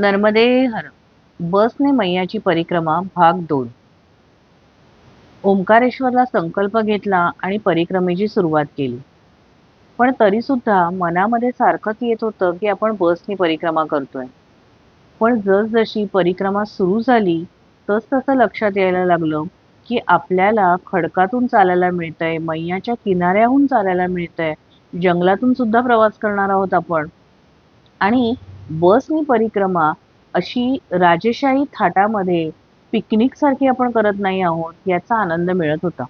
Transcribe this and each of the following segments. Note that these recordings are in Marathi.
नर्मदे हर बसने मैयाची परिक्रमा भाग दोन. ओंकारेश्वरला संकल्प घेतला आणि परिक्रमेची सुरुवात केली. पण तरी सुद्धा मनामध्ये सारखंच येत होतं की आपण बसने परिक्रमा करतोय. पण जसजशी परिक्रमा सुरू झाली तस तसं लक्षात यायला लागलं की आपल्याला खडकातून चालायला मिळतंय मैयाच्या किनाऱ्याहून चालायला मिळतंय जंगलातून सुद्धा प्रवास करणार आहोत आपण. आणि बसनी परिक्रमा अशी राजेशाही थाटामध्ये पिकनिक सारखी आपण करत नाही आहोत याचा आनंद मिळत होता.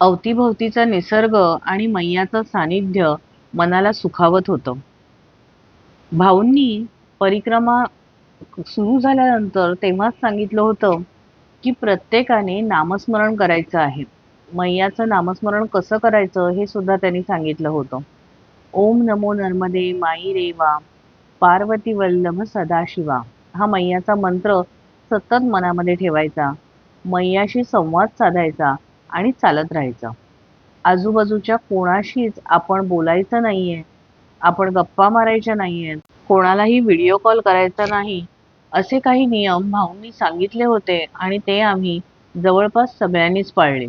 अवतीभवतीचा निसर्ग आणि मैयाचं सानिध्य मनाला सुखावत होतं. भाऊंनी परिक्रमा सुरू झाल्यानंतर तेव्हाच सांगितलं होतं की प्रत्येकाने नामस्मरण करायचं आहे. मैयाचं नामस्मरण कसं करायचं हे सुद्धा त्यांनी सांगितलं होतं. ओम नमो नर्मदे माई रेवा पार्वती वल्लभ सदाशिवा. हा मैयाचा मंत्र सतत मनामध्ये ठेवायचा. मैयाशी संवाद साधायचा आणि चालत राहायचा. आजूबाजूच्या कोणाशीच आपण बोलायचं नाहीये. आपण गप्पा मारायच्या नाहीयेत कोणालाही व्हिडिओ कॉल करायचा नाही. असे काही नियम भाऊंनी सांगितले होते आणि ते आम्ही जवळपास सगळ्यांनीच पाळले.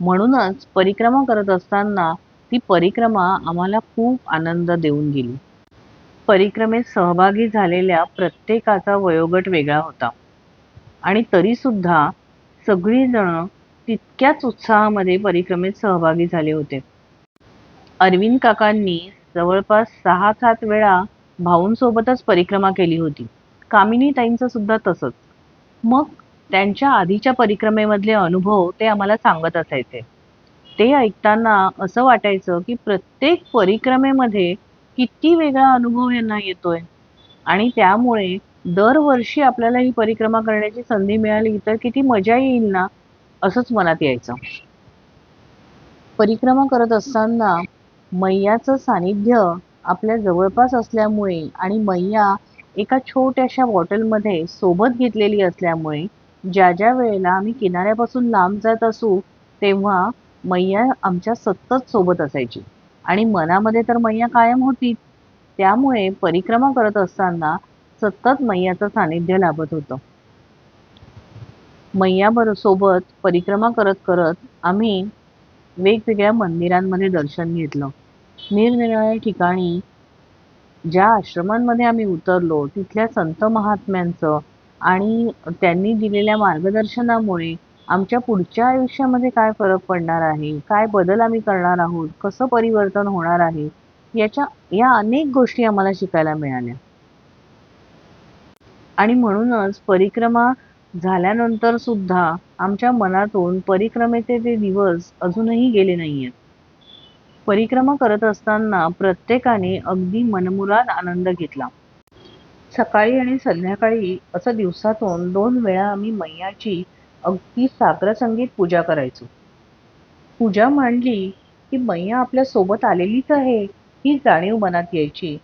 म्हणूनच परिक्रमा करत असताना ती परिक्रमा आम्हाला खूप आनंद देऊन गेली. परिक्रमेत सहभागी झालेल्या प्रत्येकाचा वयोगट वेगळा होता. आणि तरी सुद्धा सगळीजण तितक्याच उत्साहामध्ये परिक्रमेत सहभागी झाले होते. अरविंद काकांनी जवळपास सहा सात वेळा भाऊंसोबतच परिक्रमा केली होती. कामिनी ताईंचं सुद्धा तसंच. मग त्यांच्या आधीच्या परिक्रमेमधले अनुभव ते आम्हाला सांगत असायचे. ते ऐकताना असं वाटायचं की प्रत्येक परिक्रमेमध्ये किती वेगळा अनुभव यांना येतोय. आणि त्यामुळे दरवर्षी आपल्याला ही परिक्रमा करण्याची संधी मिळाली तर किती मजा येईल ना असंच मनात यायचं. परिक्रमा करत असताना मैयाचं सानिध्य आपल्या जवळपास असल्यामुळे आणि मैया एका छोट्याशा बॉटलमध्ये सोबत घेतलेली असल्यामुळे ज्या ज्या वेळेला आम्ही किनाऱ्यापासून लांब जात असू तेव्हा मैया आमच्या सतत सोबत असायची. आणि मनामध्ये तर मैया कायम होती. त्यामुळे परिक्रमा करत असताना सतत मैयाचं सानिध्य लाभत होतं. मैयाबर सोबत परिक्रमा करत करत आम्ही वेगवेगळ्या मंदिरांमध्ये दर्शन घेतलं. निरनिराळ्या ठिकाणी ज्या आश्रमांमध्ये आम्ही उतरलो तिथल्या संत महात्म्यांचं आणि त्यांनी दिलेल्या मार्गदर्शनामुळे आमच्या पुढच्या आयुष्यामध्ये काय फरक पडणार आहे? काय बदल आम्ही करणार आहोत? कसं परिवर्तन होणार आहे? याच्या या अनेक गोष्टी आम्हाला शिकायला मिळाल्या. आणि म्हणूनच परिक्रमा झाल्यानंतर सुद्धा आमच्या मनातून परिक्रमेचे ते दिवस अजूनही गेले नाहीयेत. परिक्रमा करत असताना प्रत्येकाने अगदी मनमुराद आनंद घेतला. सकाळी आणि संध्याकाळी असं दिवसातून दोन वेळा आम्ही मैयाची अगदी साग्रसंगीत पूजा करायचो. पूजा मांडली की मैया आपल्यासोबत आलेलीच आहे ही जाणीव मनात यायची.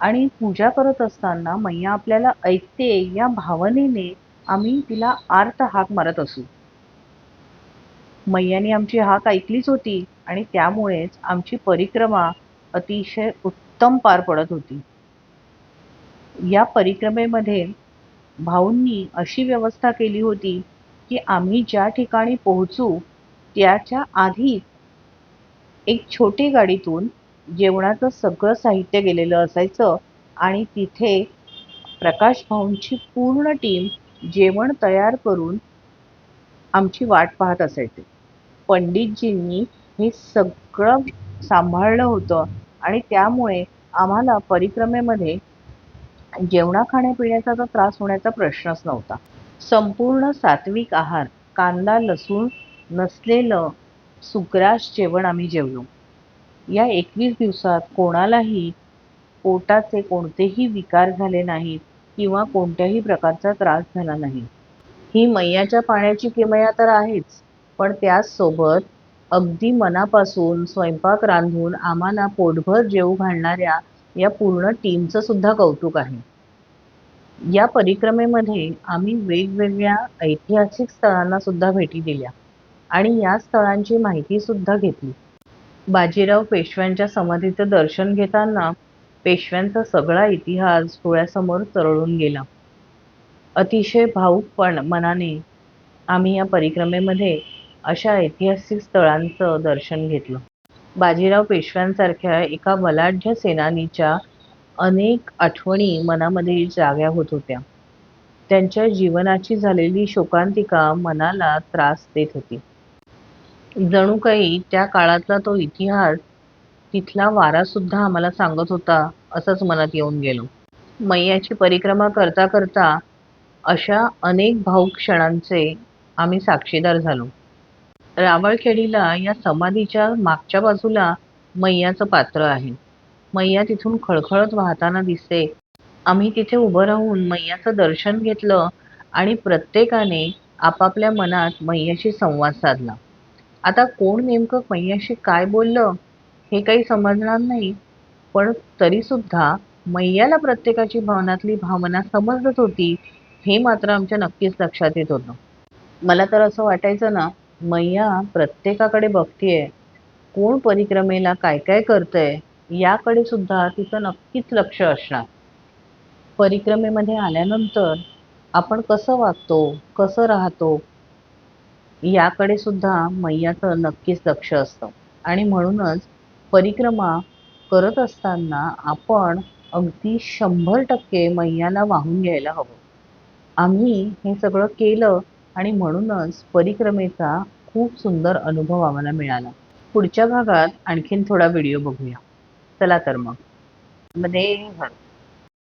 आणि पूजा करत असताना मैया आपल्याला ऐकते या भावनेने आम्ही तिला आर्त हाक मारत असू. मैयाने आमची हाक ऐकलीच होती आणि त्यामुळेच आमची परिक्रमा अतिशय उत्तम पार पडत होती. या परिक्रमेमध्ये भाऊंनी अशी व्यवस्था केली होती की आम्ही ज्या ठिकाणी पोहोचू त्याच्या आधी एक छोटी गाडीतून जेवणाचं सगळं साहित्य गेलेलं असायचं आणि तिथे प्रकाश भाऊंची पूर्ण टीम जेवण तयार करून आमची वाट पाहत असायचे. पंडितजींनी हे सगळं सांभाळलं होतं आणि त्यामुळे आम्हाला परिक्रमेमध्ये जेवणा खाण्यापिण्याचा तर त्रास होण्याचा प्रश्नच नव्हता. संपूर्ण सात्विक आहार कांदा लसूण नसलेलं सुग्रास जेवण आम्ही जेवलो. या एकवीस दिवसात कोणालाही पोटाचे कोणतेही विकार झाले नाहीत किंवा कोणत्याही प्रकारचा त्रास झाला नाही. ही मैयाच्या पाण्याची किमया तर आहेच पण त्याचसोबत अगदी मनापासून स्वयंपाक रांधून आम्हाला पोटभर जेवू घालणाऱ्या या पूर्ण टीमचं सुद्धा कौतुक आहे. या परिक्रमेमध्ये आम्ही वेगवेगळ्या ऐतिहासिक स्थळांना सुद्धा भेटी दिल्या आणि या स्थळांची माहिती सुद्धा घेतली. बाजीराव पेशव्यांच्या समाधीचं दर्शन घेताना पेशव्यांचा सगळा इतिहास डोळ्यासमोर तरळून गेला. अतिशय भावूकपण मनाने आम्ही या परिक्रमेमध्ये अशा ऐतिहासिक स्थळांचं दर्शन घेतलं. बाजीराव पेशव्यांसारख्या एका बलाढ्य सेनानीच्या अनेक आठवणी मनामध्ये जाग्या होत होत्या. त्यांच्या जीवनाची झालेली शोकांतिका मनाला त्रास देत होती. जणू काही त्या काळातला तो इतिहास तिथला वारा सुद्धा आम्हाला सांगत होता असंच मनात येऊन गेलो. मैयाची परिक्रमा करता करता अशा अनेक भाऊक क्षणांचे आम्ही साक्षीदार झालो. रावळखेडीला या समाधीच्या मागच्या बाजूला मैयाचं पात्र आहे. मैया तिथून खळखळत वाहताना दिसते. आम्ही तिथे उभं राहून मैयाचं दर्शन घेतलं आणि प्रत्येकाने आपापल्या मनात मैयाशी संवाद साधला. आता कोण नेमकं मैयाशी काय बोललं हे काही समजणार नाही पण तरी सुद्धा मैयाला प्रत्येकाची भावनातली भावना समजत होती हे मात्र आमच्या नक्कीच लक्षात येत होतं. मला तर असं वाटायचं ना मैया प्रत्येकाकडे बघतीये कोण परिक्रमेला काय काय करतंय याकडे सुद्धा तिचं नक्कीच लक्ष असणार. परिक्रमेमध्ये आल्यानंतर आपण कसं वागतो कसं राहतो याकडे सुद्धा मैयाचं नक्कीच लक्ष असतं. आणि म्हणूनच परिक्रमा करत असताना आपण अगदी शंभर टक्के मैयाला वाहून घ्यायला हवं. आम्ही हे सगळं केलं आणि म्हणूनच परिक्रमेचा खूप सुंदर अनुभव आम्हाला मिळाला. पुढच्या भागात आणखीन थोडा व्हिडिओ बघूया. चला तर मग. म्हणजे मध्ये